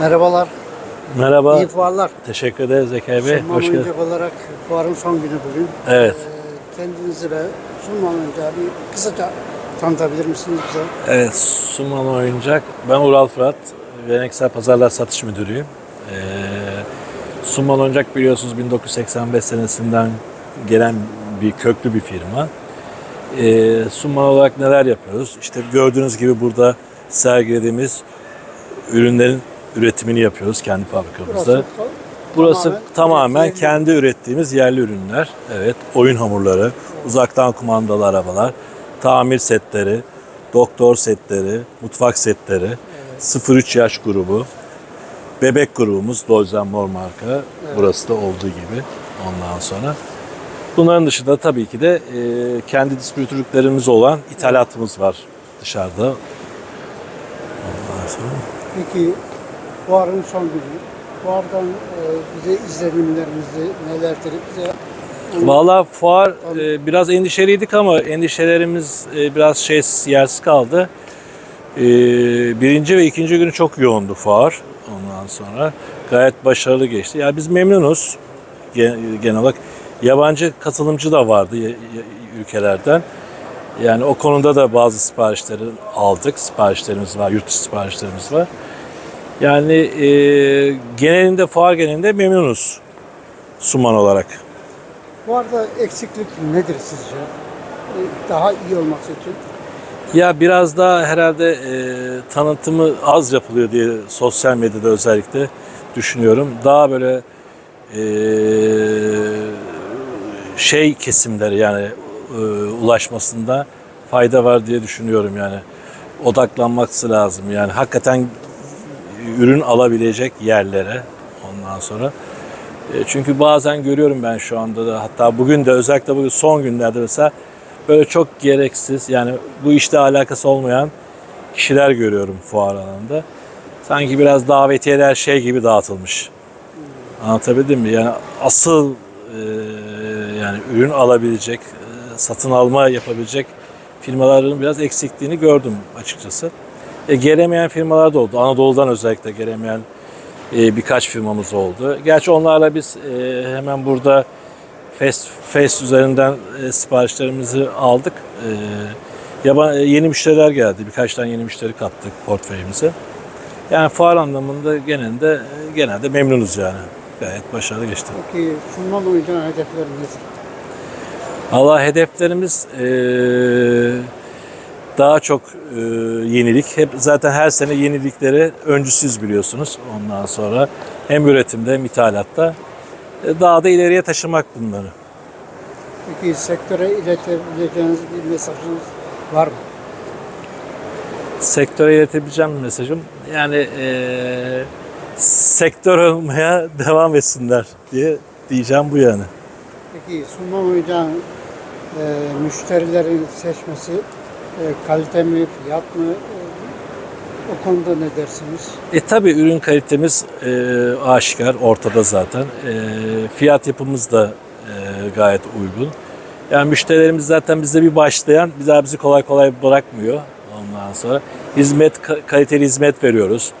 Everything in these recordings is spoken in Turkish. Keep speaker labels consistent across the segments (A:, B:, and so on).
A: Merhabalar,
B: Merhaba.
A: iyi fuarlar.
B: Teşekkür ederiz Zekai Bey.
A: Sunman
B: Hoş geldiniz.
A: olarak fuarın son günü bugün.
B: Evet.
A: Ee, Kendinizi ve Sunman oyuncağı bir kısaca tanıtabilir misiniz bize?
B: Evet, Suman Oyuncak. Ben Ural Fırat. Geleneksel Pazarlar Satış Müdürüyüm. Ee, Suman Oyuncak biliyorsunuz 1985 senesinden gelen bir köklü bir firma. Ee, Suman olarak neler yapıyoruz? İşte gördüğünüz gibi burada sergilediğimiz ürünlerin üretimini yapıyoruz kendi fabrikamızda. Burası tamamen,
A: yerli-
B: kendi ürettiğimiz yerli ürünler. Evet, oyun hamurları, uzaktan kumandalı arabalar, tamir setleri, doktor setleri, mutfak setleri, 0-3 yaş grubu, bebek grubumuz Dolzen Mor marka. Burası da olduğu gibi ondan sonra. Bunların dışında tabii ki de e, kendi distribütörlüklerimiz olan ithalatımız var dışarıda. Ondan sonra.
A: Peki fuarın son günü. Fuardan e, bize izlenimlerinizi nelerdir bize
B: Valla fuar e, biraz endişeliydik ama endişelerimiz e, biraz şey yersiz kaldı. E, birinci ve ikinci günü çok yoğundu fuar. Ondan sonra gayet başarılı geçti. Ya biz memnunuz gen- genel olarak. Yabancı katılımcı da vardı ülkelerden. Yani o konuda da bazı siparişleri aldık. Siparişlerimiz var, yurt dışı siparişlerimiz var. Yani e, genelinde fuar genelinde memnunuz Suman olarak.
A: Fuarda eksiklik nedir sizce? Ee, Daha iyi olması için.
B: Ya biraz daha herhalde e, tanıtımı az yapılıyor diye sosyal medyada özellikle düşünüyorum. Daha böyle e, şey kesimleri yani e, ulaşmasında fayda var diye düşünüyorum yani. Odaklanması lazım yani hakikaten ürün alabilecek yerlere ondan sonra. E, Çünkü bazen görüyorum ben şu anda da hatta bugün de özellikle bugün son günlerde mesela böyle çok gereksiz yani bu işte alakası olmayan kişiler görüyorum fuar alanında. Sanki biraz davetiyeler şey gibi dağıtılmış. Anlatabildim mi? Yani asıl e, yani ürün alabilecek, e, satın alma yapabilecek firmaların biraz eksikliğini gördüm açıkçası. E, gelemeyen firmalar da oldu. Anadolu'dan özellikle gelemeyen e, birkaç firmamız oldu. Gerçi onlarla biz e, hemen burada Face, Face üzerinden e, siparişlerimizi aldık. E, yaban, e, yeni müşteriler geldi. Birkaç tane yeni müşteri kattık portföyümüze. Yani fuar anlamında genelde genelde memnunuz yani. Gayet başarılı geçti.
A: Peki Sunman oyuncağın hedefleri nedir?
B: Allah hedeflerimiz e, daha çok e, yenilik. Hep zaten her sene yenilikleri öncüsüz biliyorsunuz. Ondan sonra hem üretimde hem ithalatta e, daha da ileriye taşımak bunları.
A: Peki sektöre iletebileceğiniz bir mesajınız var mı?
B: Sektöre iletebileceğim bir mesajım yani e, sektör olmaya devam etsinler diye diyeceğim bu yani.
A: Peki oyuncağın e, müşterilerin seçmesi kalite mi, fiyat mı? E, o konuda ne dersiniz?
B: E tabi ürün kalitemiz e, aşikar, ortada zaten. E, fiyat yapımız da e, gayet uygun. Yani müşterilerimiz zaten bizde bir başlayan, bir daha bizi kolay kolay bırakmıyor. Ondan sonra hizmet, ka- kaliteli hizmet veriyoruz.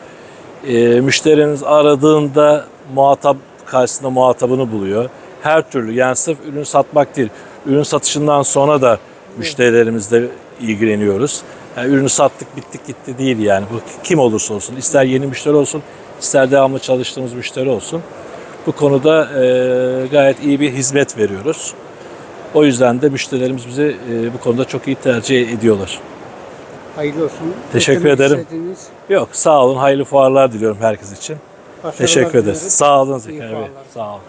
B: E, müşterimiz aradığında muhatap karşısında muhatabını buluyor. Her türlü yani sırf ürün satmak değil, ürün satışından sonra da müşterilerimizle ilgileniyoruz. Yani ürünü sattık bittik gitti değil yani. Bu kim olursa olsun. ister yeni müşteri olsun, ister devamlı çalıştığımız müşteri olsun. Bu konuda e, gayet iyi bir hizmet veriyoruz. O yüzden de müşterilerimiz bizi e, bu konuda çok iyi tercih ediyorlar.
A: Hayırlı olsun.
B: Teşekkür
A: Eklemek
B: ederim.
A: istediğiniz
B: Yok sağ olun, hayırlı fuarlar diliyorum herkes için.
A: başarılar
B: Teşekkür ederiz. Sağ olun Zekai Bey. Sağ olun.